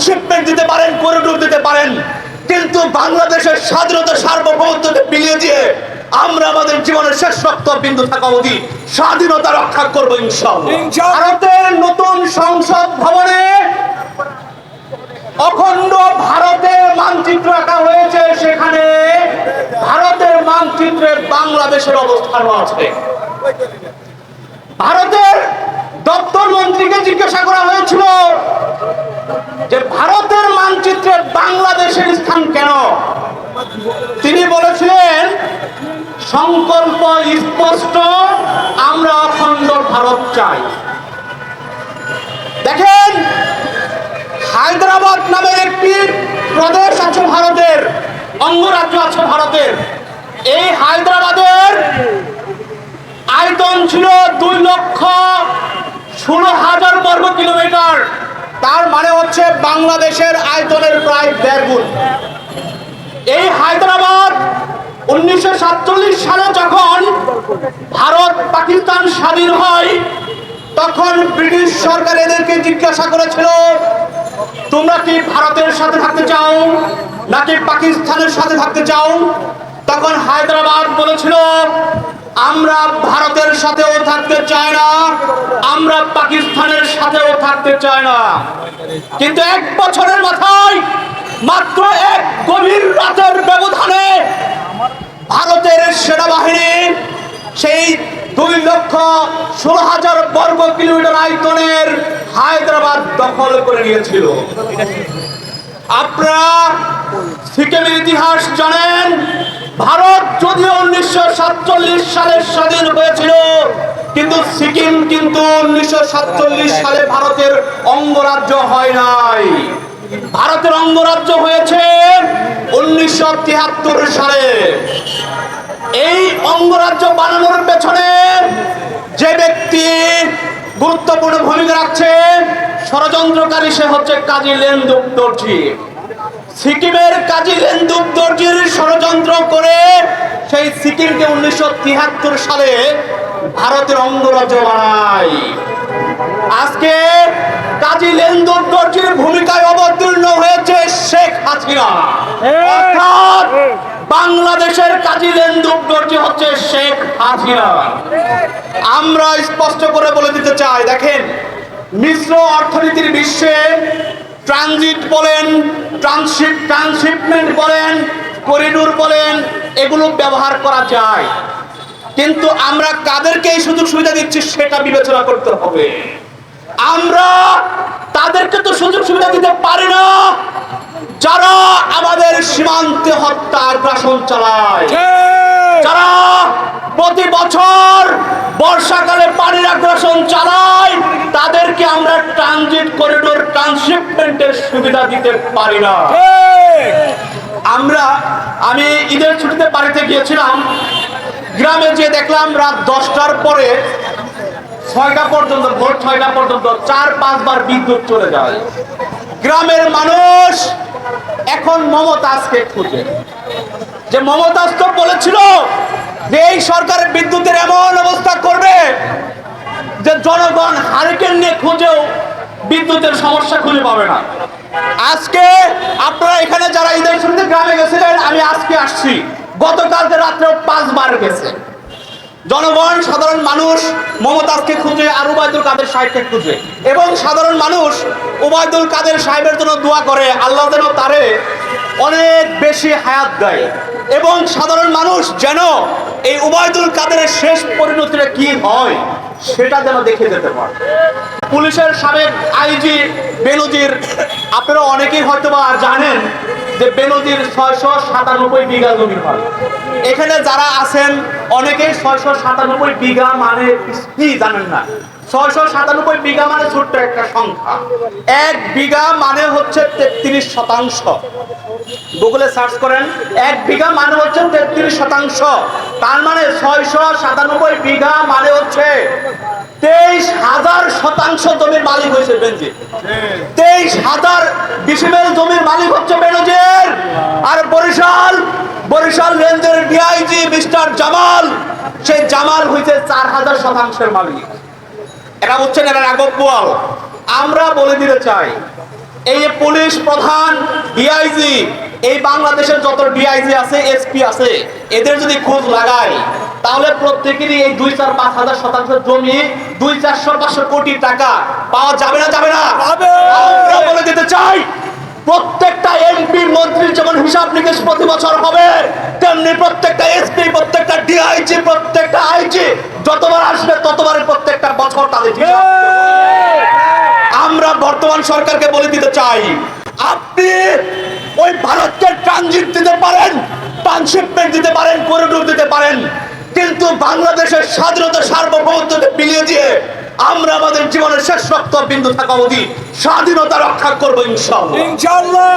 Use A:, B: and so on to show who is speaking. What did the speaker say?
A: Transshipment দিতে পারেন corridor দিতে পারেন কিন্তু বাংলাদেশের স্বাধীনতা সার্বভৌমত্বকে বিলিয়ে দিয়ে আমরা আমাদের জীবনের শেষ রক্ত বিন্দু থাকা অবধি স্বাধীনতা রক্ষা করব। ভারতের নতুন সংসদ ভবনে অখণ্ড ভারতের মানচিত্র আঁকা হয়েছে সেখানে ভারতের মানচিত্রে বাংলাদেশের অবস্থান আছে ভারতের দপ্তর মন্ত্রীকে জিজ্ঞাসা করা হয়েছিল যে ভারতের মানচিত্রে বাংলাদেশের স্থান কেন? তিনি বলেছিলেন, সংকল্প স্পষ্ট, আমরা অখণ্ড ভারত চাই। দেখেন, হায়দ্রাবাদ নামে একটি প্রদেশ আছে ভারতের, অঙ্গরাজ্য আছে ভারতের। এই হায়দ্রাবাদের আয়তন ছিল দুই লক্ষ ষোলো হাজার বর্গ কিলোমিটার। তার মানে হচ্ছে বাংলাদেশের আয়তনের প্রায় দেড় গুণ। এই হায়দ্রাবাদ উনিশশো সাতচল্লিশ সালে যখন ভারত পাকিস্তান স্বাধীন হয়, তখন ব্রিটিশ সরকার এদেরকে জিজ্ঞাসা করেছিল, তোমরা কি ভারতের সাথে থাকতে চাও নাকি পাকিস্তানের সাথে থাকতে চাও? তখন হায়দ্রাবাদ বলেছিল, আমরা ভারতের সাথেও থাকতে চাই না। আমরা পাকিস্তানের সাথেও থাকতে চাই না। কিন্তু এক বছরের মাথায় মাত্র এক গভীর রাতের ব্যবধানে ভারতের সেনাবাহিনী সেই দুই লক্ষ ষোলো হাজার বর্গ কিলোমিটার আয়তনের হায়দ্রাবাদ দখল করে নিয়েছিল। আপনারা সিকিমের ইতিহাস জানেন, ভারত যদিও উনিশশো সাতচল্লিশ সালে স্বাধীন হয়েছিল কিন্তু সিকিম কিন্তু উনিশশো সাতচল্লিশ সালে ভারতের অঙ্গরাজ্য হয় নাই। ভারতের অঙ্গরাজ্য হয়েছে উনিশশো তিয়াত্তর সালে। এই অঙ্গরাজ্য বানানোর পেছনে যে ব্যক্তি গুরুত্বপূর্ণ ভূমিকা রাখছে, ষড়যন্ত্রকারী সে হচ্ছে কাজী লেন্দুক দর্জি। সিকিমের কাজী লেন্দুক দর্জির ষড়যন্ত্র করে সেই সিকিমকে উনিশশো তিয়াত্তর সালে ভারতের অঙ্গরাজ্য বানায় আজকে কাজী লেন্দুর দর্জির ভূমিকায় অবতীর্ণ হয়েছে শেখ হাসিনা। অর্থাৎ বাংলাদেশের কাজী লেন্দুর দর্জি হচ্ছে শেখ হাসিনা। আমরা স্পষ্ট করে বলে দিতে চাই দেখেন মিশ্র অর্থনীতির বিশ্বে ট্রানজিট বলেন ট্রান্সশিপ ট্রান্সশিপমেন্ট বলেন করিডোর বলেন এগুলো ব্যবহার করা যায়। কিন্তু আমরা কাদেরকে এই সুযোগ সুবিধা দিচ্ছি সেটা বিবেচনা করতে হবে। আমরা তাদেরকে তো সুযোগ সুবিধা দিতে পারি না। যারা আমাদের সীমান্তে হত্যা আগ্রাসন চালায় যারা প্রতি বছর বর্ষাকালে পানির আগ্রাসন চালায় তাদেরকে আমরা ট্রানজিট করিডোর ট্রান্সশিপমেন্টের সুবিধা দিতে পারি না। আমরা আমি ঈদের ছুটিতে বাড়িতে গিয়েছিলাম গ্রামে যে দেখলাম রাত দশটার পরে ছয়টা পর্যন্ত, ভোর ছয়টা পর্যন্ত চার, পাঁচবার বিদ্যুৎ চলে যায়। গ্রামের মানুষ এখন মমতাজকে খুঁজে। যে মমতাজ তো বলেছিল যে এই সরকার বিদ্যুতের এমন অবস্থা করবে যে জনগণ হারিকেন নিয়ে খুঁজেও বিদ্যুতের সমস্যা খুঁজে পাবে না। আজকে আপনারা এখানে যারা ঈদের ছুটিতে গ্রামে গেছিলেন, আমি আজকে আসছি। গতকালকে রাত্রেও পাঁচবার গেছে। জনগণ, সাধারণ মানুষ, মমতাজকে খুঁজে আর উবায়দুল কাদের সাহেবকে খুঁজে। এবং সাধারণ মানুষ উবায়দুল কাদের সাহেবের জন্য দোয়া করে, আল্লাহ যেন তারে অনেক বেশি হায়াত দেয়। এবং সাধারণ মানুষ যেন এই উবায়দুল কাদের শেষ পরিণতিটা কি হয় সেটা যেন দেখে যেতে পারে। পুলিশের সাবেক আইজি বেনজির, আপনারা অনেকেই হয়তো বা জানেন যে বেনজির ছয়শো সাতানব্বই বিঘা জমি হয়। এখানে যারা আছেন, অনেকেই ছয়শো সাতানব্বই বিঘা মানে কি জানেন না? ছয়শো সাতানব্বই বিঘা মানে ছোট্ট একটা সংখ্যা। এক বিঘা মানে হচ্ছে তেত্রিশ শতাংশ। গুগলে সার্চ করেন, এক বিঘা মানে হচ্ছে তেত্রিশ শতাংশ। তার মানে ছয়শো সাতানব্বই বিঘা মানে হচ্ছে তেইশ হাজার শতাংশ জমির মালিক হয়েছে বেনজির। তেইশ হাজার ডিসিমেল জমির মালিক হচ্ছে বেনজির। আর বরিশাল বরিশাল রেঞ্জের ডিআইজি মিস্টার জামাল সেই জামাল হয়েছে চার হাজার শতাংশের মালিক। এরা হচ্ছেন এরা বোয়াল আমরা বলে দিতে চাই এই যে পুলিশ প্রধান ডিআইজি এই বাংলাদেশের যত ডিআইজি আছে এসপি আছে এদের যদি খোঁজ লাগাই তাহলে প্রত্যেকেরই এই দুই চার পাঁচ হাজার শতাংশ জমি দুই চারশো পাঁচশো কোটি টাকা পাওয়া যাবে না যাবে না? আমরা বলে দিতে চাই প্রত্যেকটা এমপি মন্ত্রীর যেমন হিসাব নিকেশ প্রতি বছর হবে তেমনি প্রত্যেকটা এসপি প্রত্যেকটা ডিআইজি প্রত্যেকটা আইজি যতবার আসবে ততবারের প্রত্যেকটা বছর তাদের বর্তমান সরকারকে বলে দিতে চাই, আপনি ওই ভারতকে ট্রানজিট দিতে পারেন ট্রানশিপমেন্ট দিতে পারেন করিডোর দিতে পারেন, কিন্তু বাংলাদেশের স্বাধীনতা সার্বভৌমত্বকে বিলিয়ে দিয়ে আমরা আমাদের জীবনের শেষ রক্ত বিন্দু থাকা অবধি স্বাধীনতা রক্ষা করব
B: ইনশাআল্লাহ